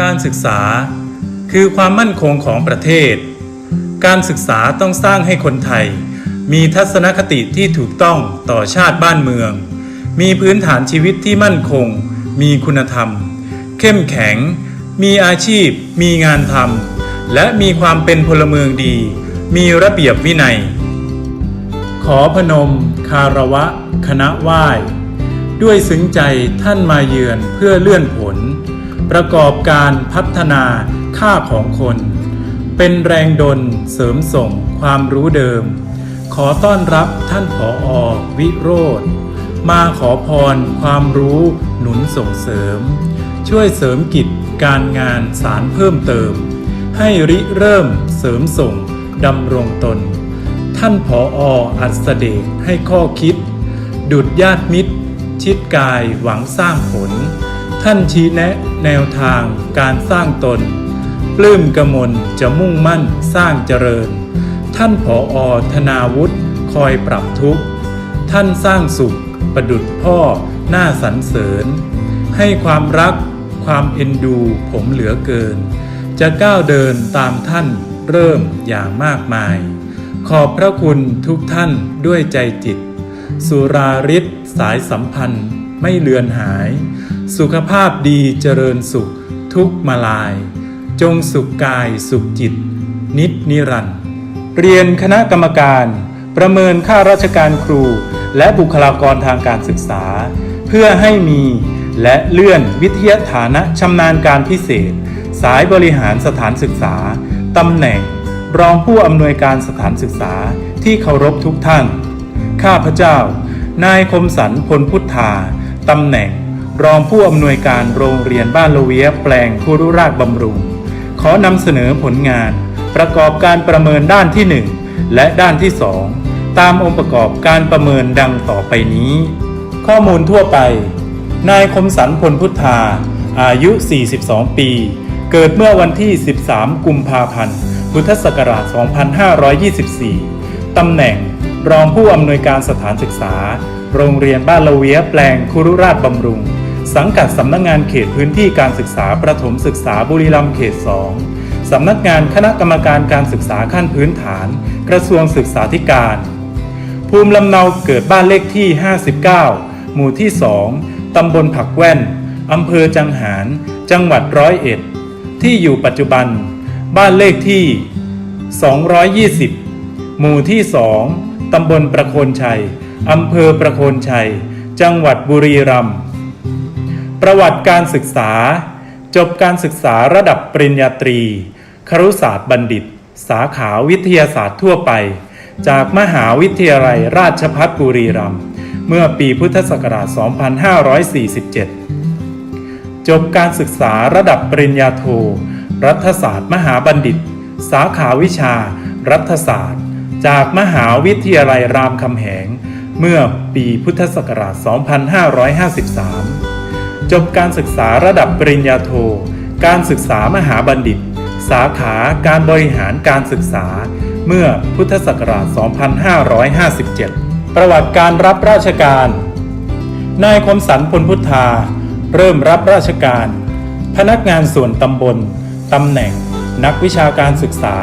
การศึกษา คือความมั่นคงของประเทศ การศึกษาต้องสร้างให้คนไทย มีทัศนคติที่ถูกต้องต่อชาติบ้านเมือง มีพื้นฐานชีวิตที่มั่นคง มีคุณธรรม เข้มแข็ง มีอาชีพ มีงานทำและมีความเป็นพลเมืองดี มีระเบียบวินัย ขอพนม คารวะ คณะไหว้ด้วยซึ้งใจท่านมาเยือนเพื่อเลื่อนผล ประกอบการพัฒนาค่าของคน เป็นแรงดลเสริมส่งความรู้เดิม ขอต้อนรับท่านผออวิโรธมาขอพรความรู้หนุนส่งเสริม ช่วยเสริมกิจการงานสารเพิ่มเติม ให้ริเริ่มเสริมส่งดำรงตน ท่านผอออัศเดชให้ข้อคิด ดุดญาติมิตร ชิดกายหวังสร้างผล ท่านชี้แนะแนวทางการสร้างตน ปลื้มกมลจะมุ่งมั่นสร้างเจริญ ท่านผออธนาวุฒิคอยปรับทุกข์ ท่านสร้างสุข ประดุดพ่อหน้าสรรเสริญ ให้ความรักความเอ็นดูผมเหลือเกิน จะก้าวเดินตามท่านเริ่มอย่างมากมาย ขอบพระคุณทุกท่านด้วยใจจิต สุราริศสายสัมพันธ์ไม่เลือนหาย สุขภาพดีเจริญสุข ทุกมาลาย จงสุขกายสุขจิต นิจนิรันดร์เรียนคณะกรรมการ ประเมินค่าราชการครู และบุคลากรทางการศึกษา เพื่อให้มีและเลื่อนวิทยาฐานะชำนาญการพิเศษ สายบริหารสถานศึกษาตำแหน่ง รองผู้อำนวยการสถานศึกษาที่เคารพทุกท่าน ข้าพเจ้า นายคมสันพลพุทธาตำแหน่ง รองผู้อำนวยการโรงเรียนบ้านละเวียแปลงคุรุราชบำรุง ขอนำเสนอผลงาน ประกอบการประเมินด้านที่ 1 และด้านที่ 2 ตามองค์ประกอบการประเมินดังต่อไปนี้ ข้อมูลทั่วไป นายคมสันพลพุทธา อายุ 42 ปี เกิดเมื่อวันที่ 13 กุมภาพันธ์ พุทธศักราช 2524 ตำแหน่งรองผู้อำนวยการสถานศึกษา โรงเรียนบ้านละเวียแปลงคุรุราชบำรุง สังกัดสำนักงงานเขตพื้นที่การศึกษาประถมศึกษาบุรีรัมย์เขต 2 สำนักงานคณะกรรมการการศึกษาขั้นพื้นฐาน กระทรวงศึกษาธิการ ภูมิลำเนาเกิดบ้านเลขที่ 59 หมู่ที่ 2 ตำบลผักแว่น อำเภอจังหาร จังหวัดร้อยเอ็ด ที่อยู่ปัจจุบัน บ้านเลขที่ 220 หมู่ที่ 2ตำบลประโคนชัย อำเภอประโคนชัย จังหวัดบุรีรัมย์ ประวัติการศึกษา จบการศึกษาระดับปริญญาตรี ครุศาสตร์บัณฑิต สาขาวิทยาศาสตร์ทั่วไป จากมหาวิทยาลัยราชภัฏบุรีรัมย์เมื่อปีพุทธศักราช 2547 จบการศึกษาระดับปริญญาโท รัฐศาสตร์ มหาบัณฑิต สาขาวิชา รัฐศาสตร์ จากมหาวิทยาลัยรามคำแหง เมื่อปีพุทธศักราช 2553 จบการศึกษาระดับปริญญาโท การศึกษามหาบัณฑิต สาขาการบริหารการศึกษา เมื่อพุทธศักราช 2557 ประวัติการรับราชการ นายคมสันพลพุทธา เริ่มรับราชการ พนักงานส่วนตำบล ตำแหน่ง นักวิชาการศึกษา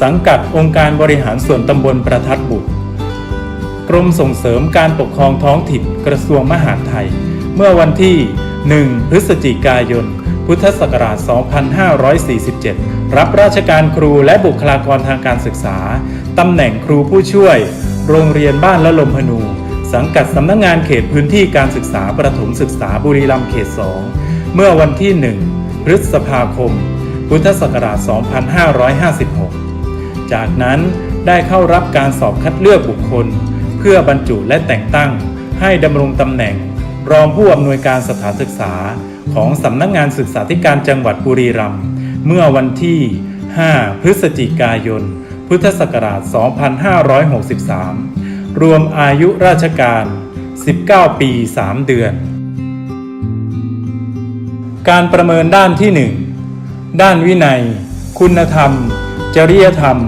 สังกัดองค์การบริหารส่วนตำบลประทัดบุตรกรมส่งเสริมการปกครองท้องถิ่นกระทรวงมหาดไทย เมื่อวันที่ 1 พฤศจิกายน พุทธศักราช 2547 รับราชการครูและบุคลากรทางการศึกษา ตำแหน่งครูผู้ช่วย โรงเรียนบ้านละลมพนู สังกัดสำนักงงานเขตพื้นที่การศึกษาประถมศึกษาบุรีรัมย์เขต 2 เมื่อวันที่ 1 พฤษภาคม พุทธศักราช 2556 จากนั้นได้เข้ารับการสอบคัดเลือกบุคคล เพื่อบรรจุและแต่งตั้งให้ดำรงตำแหน่ง รองผู้อำนวยการสถานศึกษาของสำนักงงานศึกษาธิการจังหวัดบุรีรัมย์เมื่อวันที่ 5 พฤศจิกายน พุทธศักราช 2563 รวมอายุราชการ 19 ปี 3 เดือน การประเมินด้านที่ 1 ด้านวินัย คุณธรรม จริยธรรม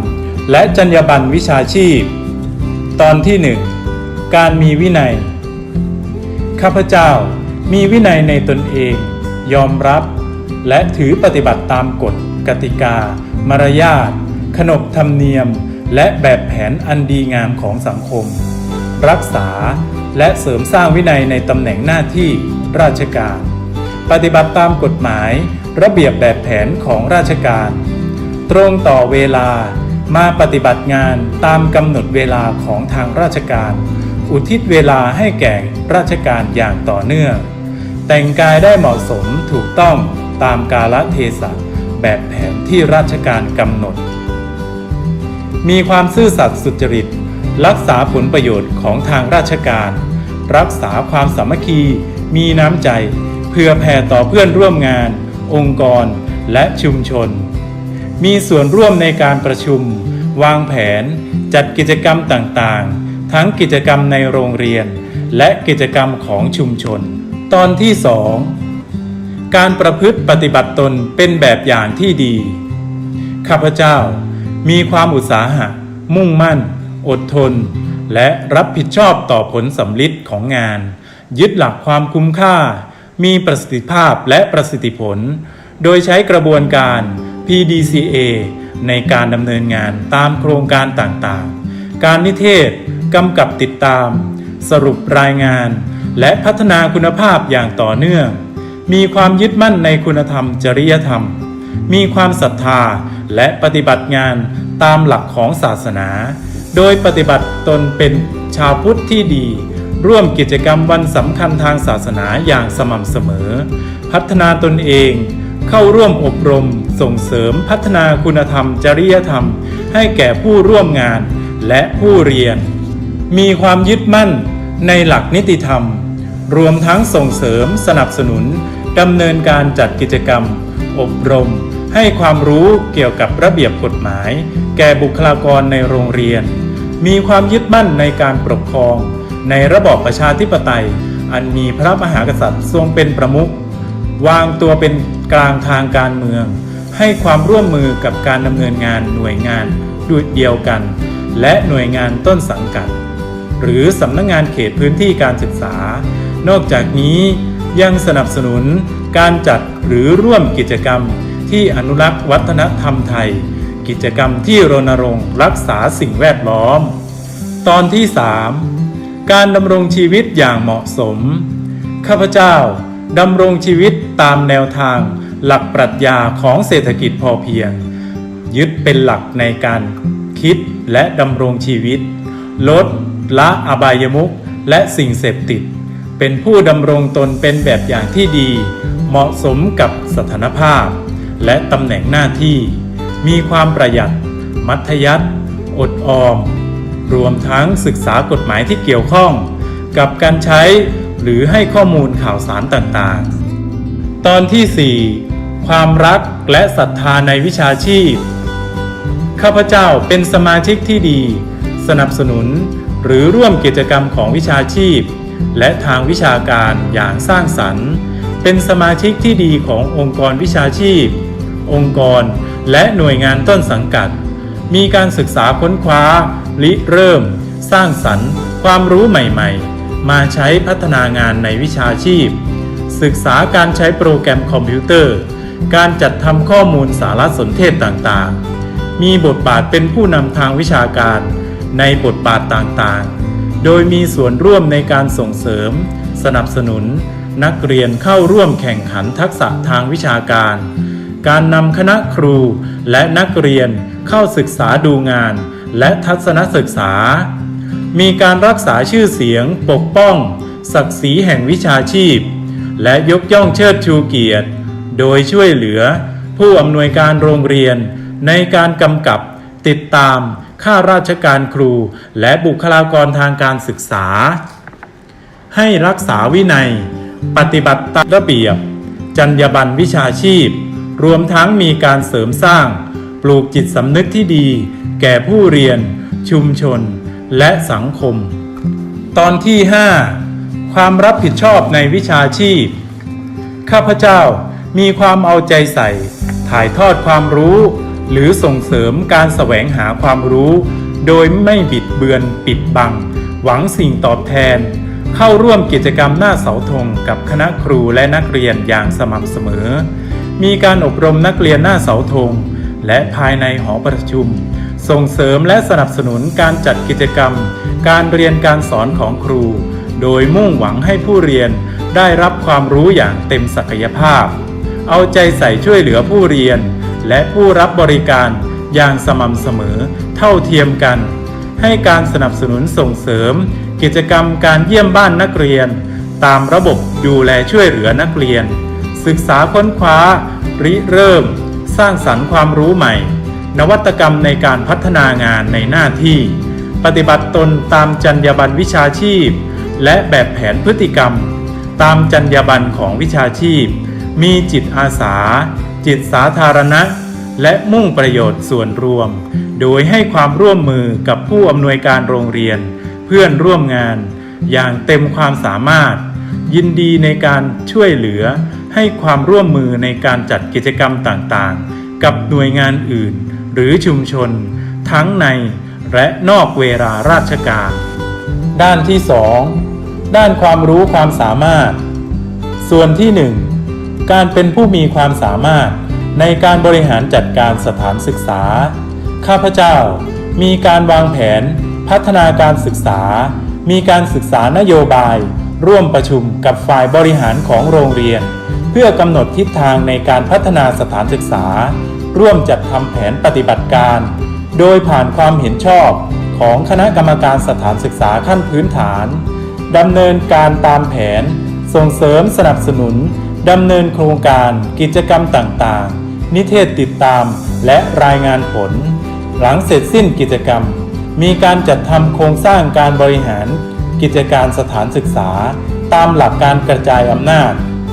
และจรรยาบรรณวิชาชีพ ตอนที่ 1 การมีวินัย ข้าพเจ้ามีวินัยในตนเอง ยอมรับ และถือปฏิบัติตามกฎ กติกา มารยาท ขนบธรรมเนียม และแบบแผนอันดีงามของสังคม รักษาและเสริมสร้างวินัยในตำแหน่งหน้าที่ราชการ ปฏิบัติตามกฎหมาย ระเบียบแบบแผนของราชการ ตรงต่อเวลามาปฏิบัติงานตามกำหนดเวลาของทางราชการ อุทิศเวลาให้แก่ราชการอย่างต่อเนื่อง แต่งกายได้เหมาะสมถูกต้องตามกาลเทศะแบบแผนที่ราชการกำหนด มีความซื่อสัตย์สุจริต รักษาผลประโยชน์ของทางราชการ รักษาความสามัคคี มีน้ำใจ เพื่อแผ่ต่อเพื่อนร่วมงาน องค์กรและชุมชน มีส่วนร่วมในการประชุม วางแผน จัดกิจกรรมต่างๆ ทั้งกิจกรรมในโรงเรียน และกิจกรรมของชุมชน ตอนที่ 2 การประพฤติปฏิบัติตนเป็นแบบอย่างที่ดี ข้าพเจ้ามีความอุตสาหะ มุ่งมั่น อดทน และรับผิดชอบต่อผลสำลิดของงาน ยึดหลักความคุ้มค่า มีประสิทธิภาพและประสิทธิผล โดยใช้กระบวนการ PDCA ในการดำเนินงานตามโครงการต่างๆ การนิเทศ กำกับติดตาม สรุปรายงาน และพัฒนาคุณภาพอย่างต่อเนื่อง มีความยึดมั่นในคุณธรรมจริยธรรม มีความศรัทธาและปฏิบัติงานตามหลักของศาสนา โดยปฏิบัติตนเป็นชาวพุทธที่ดี ร่วมกิจกรรมวันสำคัญทางศาสนาอย่างสม่ำเสมอ พัฒนาตนเองเข้าร่วมอบรมส่งเสริมพัฒนาคุณธรรมจริยธรรม ให้แก่ผู้ร่วมงานและผู้เรียน มีความยึดมั่นในหลักนิติธรรม รวมทั้งส่งเสริมสนับสนุนดำเนินการจัดกิจกรรม อบรม ให้ความรู้เกี่ยวกับระเบียบกฎหมาย แก่บุคลากรในโรงเรียน มีความยึดมั่นในการปกครอง ในระบอบประชาธิปไตย อันมีพระมหากษัตริย์ทรงเป็นประมุขวางตัวเป็นกลางทางการเมือง ให้ความร่วมมือกับการดำเนินงานหน่วยงานดุจเดียวกัน และหน่วยงานต้นสังกัด หรือสำนักงงานเขตพื้นที่การศึกษา นอกจากนี้ยังสนับสนุนการจัดหรือร่วมกิจกรรมที่อนุรักษ์วัฒนธรรมไทย กิจกรรมที่รณรงค์รักษาสิ่งแวดล้อม ตอนที่ 3 การดำรงชีวิตอย่างเหมาะสม ข้าพเจ้าดำรงชีวิตตามแนวทางหลักปรัชญาของเศรษฐกิจพอเพียง ยึดเป็นหลักในการคิดและดำรงชีวิต ลด ละอบายมุขและสิ่งเสพติด เป็นผู้ดำรงตนเป็นแบบอย่างที่ดี เหมาะสมกับสถานภาพ และตำแหน่งหน้าที่ มีความประหยัด มัธยัติอดออม รวมทั้งศึกษากฎหมายที่เกี่ยวข้อง กับการใช้หรือให้ข้อมูลข่าวสารต่างๆ ตอนที่ 4 ความรักและศรัทธาในวิชาชีพ ข้าพเจ้าเป็นสมาชิกที่ดี สนับสนุน หรือร่วมกิจกรรมของวิชาชีพ และทางวิชาการอย่างสร้างสรรค์ เป็นสมาชิกที่ดีขององค์กรวิชาชีพ องค์กร และหน่วยงานต้นสังกัด มีการศึกษาค้นคว้า ริเริ่ม สร้างสรรค์ ความรู้ใหม่ๆ มาใช้พัฒนางานในวิชาชีพ ศึกษาการใช้โปรแกรมคอมพิวเตอร์ การจัดทำข้อมูลสารสนเทศต่างๆ มีบทบาทเป็นผู้นำทางวิชาการ ในบทบาทต่างๆ โดยมีส่วนร่วมในการส่งเสริม สนับสนุน นักเรียนเข้าร่วมแข่งขันทักษะทางวิชาการ การนำคณะครูและนักเรียนเข้าศึกษาดูงาน และทัศนศึกษา มีการรักษาชื่อเสียง ปกป้อง ศักดิ์ศรีแห่งวิชาชีพ และยกย่องเชิดชูเกียรติ โดยช่วยเหลือ ผู้อำนวยการโรงเรียนในการกำกับติดตาม ข้าราชการครู และบุคลากรทางการศึกษา ให้รักษาวินัย ปฏิบัติตามระเบียบ จรรยาบรรณวิชาชีพ รวมทั้งมีการเสริมสร้าง ปลูกจิตสำนึกที่ดี แก่ผู้เรียน ชุมชน และสังคม ตอนที่ 5 ความรับผิดชอบในวิชาชีพ ข้าพเจ้ามีความเอาใจใส่ ถ่ายทอดความรู้ หรือส่งเสริมการแสวงหาความรู้ โดยไม่บิดเบือนปิดบัง หวังสิ่งตอบแทน เข้าร่วมกิจกรรมหน้าเสาธงกับคณะครูและนักเรียนอย่างสม่ำเสมอ มีการอบรมนักเรียนหน้าเสาธง และภายในหอประชุม ส่งเสริมและสนับสนุนการจัดกิจกรรม การเรียนการสอนของครู โดยมุ่งหวังให้ผู้เรียนได้รับความรู้อย่างเต็มศักยภาพ เอาใจใส่ช่วยเหลือผู้เรียน และผู้รับบริการอย่างสม่ำเสมอเท่าเทียมกัน ให้การสนับสนุนส่งเสริม กิจกรรมการเยี่ยมบ้านนักเรียน ตามระบบดูแลช่วยเหลือนักเรียน ศึกษาค้นคว้า ริเริ่ม สร้างสรรค์ความรู้ใหม่ นวัตกรรมในการพัฒนางานในหน้าที่ ปฏิบัติตนตามจรรยาบรรณวิชาชีพ และแบบแผนพฤติกรรม ตามจรรยาบรรณของวิชาชีพ มีจิตอาสา จิตสาธารณะ และมุ่งประโยชน์ส่วนรวม โดยให้ความร่วมมือกับผู้อำนวยการโรงเรียน เพื่อนร่วมงาน อย่างเต็มความสามารถ ยินดีในการช่วยเหลือ ให้ความร่วมมือในการจัดกิจกรรมต่างๆ กับหน่วยงานอื่น หรือชุมชน ทั้งในและนอกเวลาราชการ ด้านที่ 2 ด้านความรู้ความสามารถ ส่วนที่ 1 การเป็นผู้มีความสามารถในการบริหารจัดการสถานศึกษา ข้าพเจ้ามีการวางแผนพัฒนาการศึกษา มีการศึกษานโยบาย ร่วมประชุมกับฝ่ายบริหารของโรงเรียน เพื่อกำหนดทิศทางในการพัฒนาสถานศึกษา ร่วมจัดทำแผนปฏิบัติการ โดยผ่านความเห็นชอบของคณะกรรมการสถานศึกษาขั้นพื้นฐานดำเนินการตามแผน ส่งเสริมสนับสนุน ดำเนินโครงการกิจกรรมต่างๆ นิเทศติดตามและรายงานผล หลังเสร็จสิ้นกิจกรรม มีการจัดทำโครงสร้างการบริหาร กิจการสถานศึกษา ตามหลักการกระจายอำนาจ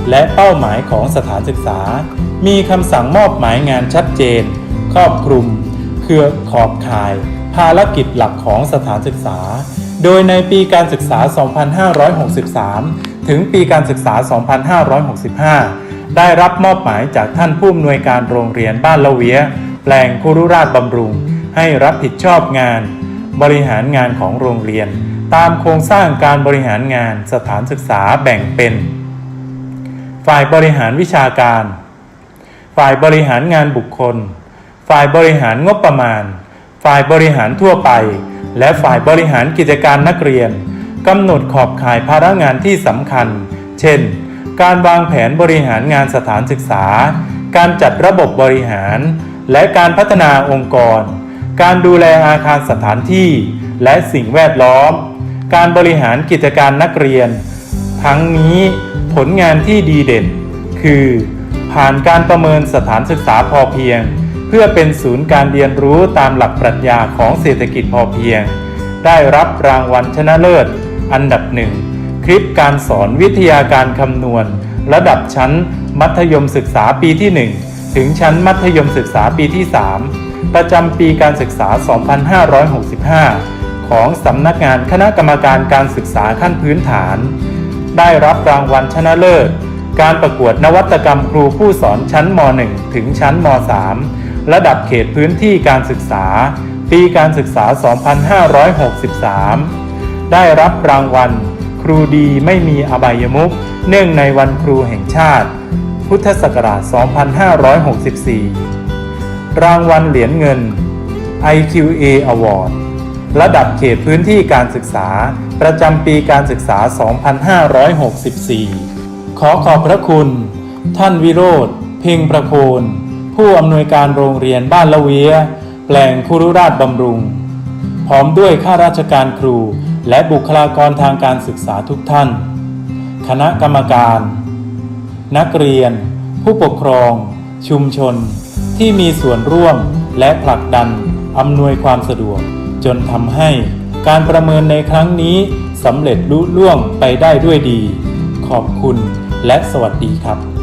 และเป้าหมายของสถานศึกษา มีคำสั่งมอบหมายงานชัดเจน ครอบคลุม เครือขอบข่าย ภารกิจหลักของสถานศึกษา โดยในปีการศึกษา 2563 ถึงปีการศึกษา 2565 ได้รับมอบหมายจากท่านผู้อำนวยการโรงเรียนบ้านละเวียแปลงคุรุราชบำรุง ให้รับผิดชอบงาน บริหารงานของโรงเรียน ตามโครงสร้างการบริหารงานสถานศึกษาแบ่งเป็น ฝ่ายบริหารวิชาการ ฝ่ายบริหารงานบุคคล ฝ่ายบริหารงบประมาณ ฝ่ายบริหารทั่วไป และฝ่ายบริหารกิจการนักเรียน กำหนดขอบข่ายภาระงานที่สำคัญ เช่น การวางแผนบริหารงานสถานศึกษา การจัดระบบบริหาร และการพัฒนาองค์กร การดูแลอาคารสถานที่ และสิ่งแวดล้อม การบริหารกิจการนักเรียน ทั้งนี้ผลงานที่ดีเด่น คือ ผ่านการประเมินสถานศึกษาพอเพียง เพื่อเป็นศูนย์การเรียนรู้ตามหลักปรัชญาของเศรษฐกิจพอเพียง ได้รับรางวัลชนะเลิศ อันดับหนึ่งคลิปการสอนวิทยาการคำนวณ ระดับชั้นมัธยมศึกษาปีที่ 1 ถึงชั้นมัธยมศึกษาปีที่ 3 ประจำปีการศึกษา 2565 ของสำนักงานคณะกรรมการการศึกษาขั้นพื้นฐาน ได้รับรางวัลชนะเลิศการประกวดนวัตกรรมครูผู้สอนชั้นม .1 ถึงชั้นม .3 ระดับเขตพื้นที่การศึกษา ปีการศึกษา 2563 ได้รับรางวัล ครูดีไม่มีอบายมุขเนื่องในวันครูแห่งชาติ พุทธศักราช 2564 รางวัลเหรียญเงิน IQA Award ระดับเขตพื้นที่การศึกษา ประจำปีการศึกษา 2564 ขอขอบพระคุณ ท่านวิโรธ เพ่งประโคน ผู้อำนวยการโรงเรียนบ้านละเวีย แปลงคุรุราชบำรุง พร้อมด้วยข้าราชการครูและบุคลากรทางการศึกษาทุกท่าน คณะกรรมการ นักเรียน ผู้ปกครอง ชุมชน ที่มีส่วนร่วมและผลักดันอำนวยความสะดวก จนทำให้การประเมินในครั้งนี้สำเร็จลุล่วงไปได้ด้วยดี ขอบคุณและสวัสดีครับ